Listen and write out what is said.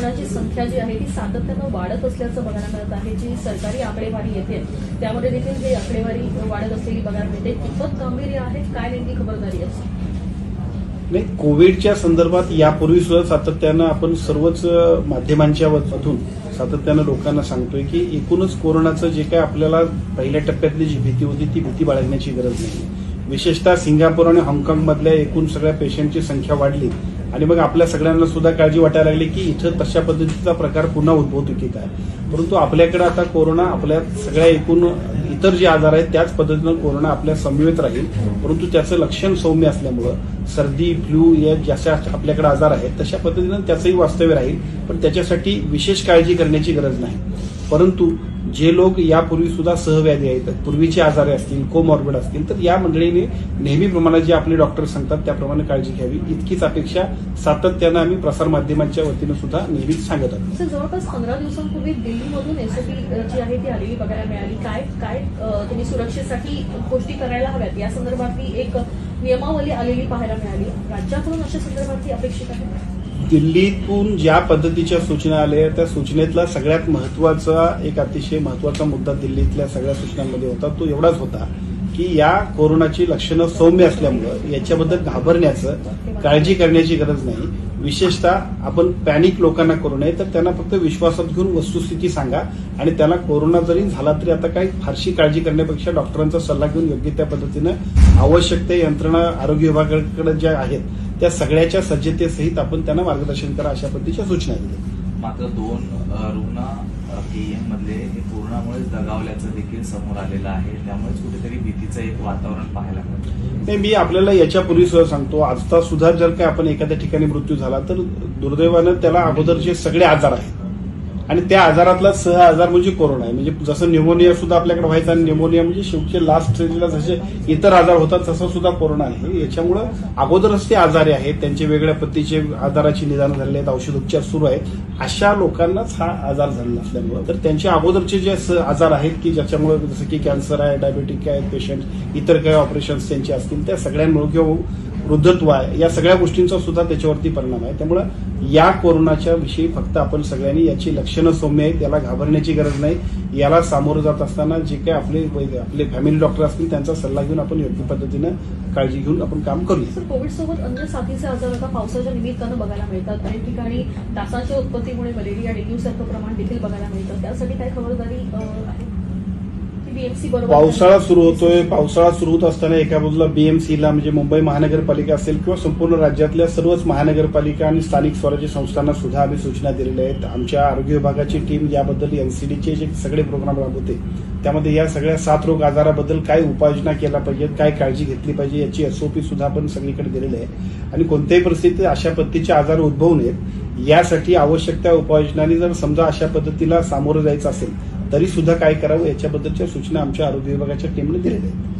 रुग्णाची संख्या जी आहे ती सातत्यानं वाढत असल्याचं बघायला मिळत आहे. जी सरकारी आकडेवारी येते त्यामध्ये देखील जी आकडेवारी वाढत असलेली बघायला मिळते. कितपत गांभीर्य आहे काय नेमकी खबरदारी असते नाही कोविडच्या संदर्भात यापूर्वी सुद्धा सातत्यानं आपण सर्वच माध्यमांच्या मधून सातत्यानं लोकांना सांगतोय की एकूणच कोरोनाचं जे काय आपल्याला पहिल्या टप्प्यातली जी भीती होती ती भीती बाळगण्याची गरज नाही. विशेषतः सिंगापूर आणि हाँगकाँगमधल्या एकूण सगळ्या पेशंटची संख्या वाढली. आणि मग आपल्या सगळ्यांना सुद्धा काळजी वाटायला लागली की इथं तशा पद्धतीचा प्रकार पुन्हा उद्भवतो की काय? परंतु आपल्याकडे आता कोरोना आपल्या सगळ्या एकूण इतर जे आजार आहेत त्याच पद्धतीनं कोरोना आपल्या समवेत राहील. परंतु त्याचं लक्षण सौम्य असल्यामुळं सर्दी फ्लू या जशा आपल्याकडे आजार आहेत तशा पद्धतीनं त्याचंही वास्तव्य राहील. पण त्याच्यासाठी विशेष काळजी करण्याची गरज नाही. परंतु जे लोक यापूर्वी सुद्धा सहव्याधी आहेत पूर्वीचे आजारे असतील कोमॉर्बिड असतील तर या मंडळीने नेहमीप्रमाणे जे आपले डॉक्टर सांगतात त्याप्रमाणे काळजी घ्यावी. इतकीच अपेक्षा सातत्यानं आम्ही प्रसारमाध्यमांच्या वतीनं सुद्धा नेहमीच सांगत आहोत. जवळपास पंधरा दिवसांपूर्वी दिल्लीमधून एसओपी जी आहे ती आलेली बघायला मिळाली. काय काय तुम्ही सुरक्षेसाठी गोष्टी करायला हव्यात? या संदर्भातली एक नियमावली आलेली पाहायला मिळाली. राज्याकडून अशा संदर्भातली अपेक्षित आहे? दिल्लीतून ज्या पद्धतीच्या सूचना आल्या त्या सूचनेतला सगळ्यात महत्त्वाचा एक अतिशय महत्त्वाचा मुद्दा दिल्लीतल्या सगळ्या सूचनांमध्ये होता. तो एवढाच होता की या कोरोनाची लक्षणं सौम्य असल्यामुळं याच्याबद्दल घाबरण्याचं काळजी करण्याची गरज नाही. विशेषतः आपण पॅनिक लोकांना करू नये तर त्यांना फक्त विश्वासात घेऊन वस्तुस्थिती सांगा आणि त्यांना कोरोना जरी झाला तरी आता काही फारशी काळजी करण्यापेक्षा डॉक्टरांचा सल्ला घेऊन योग्य त्या पद्धतीनं आवश्यक त्या यंत्रणा आरोग्य विभागाकडे ज्या आहेत त्या सगळ्याच्या सज्जतेसहित आपण त्यांना मार्गदर्शन करा अशा पद्धतीच्या सूचना दिल्या. मात्र दोन रुग्ण केएम मधले हे कोरोनामुळेच दगावल्याचं देखील समोर आलेलं आहे. त्यामुळेच कुठेतरी भीतीचं एक वातावरण पाहायला मिळतं. नाही मी आपल्याला याच्यापूर्वी सुद्धा सांगतो आजचा सुद्धा जर काय आपण एखाद्या ठिकाणी मृत्यू झाला तर दुर्दैवानं त्याला अगोदरचे सगळे आजार आहेत आणि त्या आजारातला सह आजार म्हणजे कोरोना आहे. म्हणजे जसं न्युमोनिया सुद्धा आपल्याकडे व्हायचा आणि न्युमोनिया म्हणजे शेवटचे लास्ट स्टेजला जसे इतर आजार होतात तसं सुद्धा कोरोना आहे. याच्यामुळं अगोदरच ते आजारी आहेत. त्यांचे वेगळ्या पद्धतीचे आजाराची निदान झालेले आहेत. औषधोपचार सुरू आहेत. अशा लोकांनाच हा आजार झालेला असल्यामुळं. तर त्यांचे अगोदरचे जे आजार आहेत की ज्याच्यामुळे जसं की कॅन्सर आहे डायबेटिक आहे पेशंट इतर काही ऑपरेशन्स त्यांचे असतील त्या सगळ्यांमुळे किंवा वृद्धत्व आहे. या सगळ्या गोष्टींचा सुद्धा त्याच्यावरती परिणाम आहे. त्यामुळं या कोरोनाच्या विषयी फक्त आपण सगळ्यांनी याची लक्षणं सौम्य आहेत याला घाबरण्याची गरज नाही. याला सामोरं जात असताना जे काही आपले आपले फॅमिली डॉक्टर असतील त्यांचा सल्ला घेऊन आपण योग्य पद्धतीनं काळजी घेऊन आपण काम करूया. सर कोविड सोबत अन्य साथीचे आजार आता पावसाच्या निमित्तानं बघायला मिळतात. काही ठिकाणी डासाच्या उत्पत्तीमुळे मलेरिया डेंग्यू सारखं प्रमाण देखील बघायला मिळतं. त्यासाठी काय खबरदारी आहे? पावसाळा सुरू होतोय. पावसाळा सुरू होत असताना एका बाजूला बीएमसीला म्हणजे मुंबई महानगरपालिका असेल किंवा संपूर्ण राज्यातल्या सर्वच महानगरपालिका आणि स्थानिक स्वराज्य संस्थांना सुद्धा आम्ही सूचना दिलेल्या आहेत. आमच्या आरोग्य विभागाची टीम याबद्दल एनसीडीचे जे सगळे प्रोग्राम राबवते त्यामध्ये या सगळ्या सात रोग आजाराबद्दल काय उपाययोजना केल्या पाहिजेत काय काळजी घेतली पाहिजे याची एसओपी सुद्धा आपण सगळीकडे दिलेली आहे. आणि कोणत्याही परिस्थितीत अशा पद्धतीचे आजार उद्भवू नयेत. यासाठी आवश्यक त्या उपाययोजनांनी जर समजा अशा पद्धतीला सामोरं जायचं असेल तरी सुद्धा काय करावं याच्याबद्दलच्या सूचना आमच्या आरोग्य विभागाच्या टीमने दिलेल्या आहेत.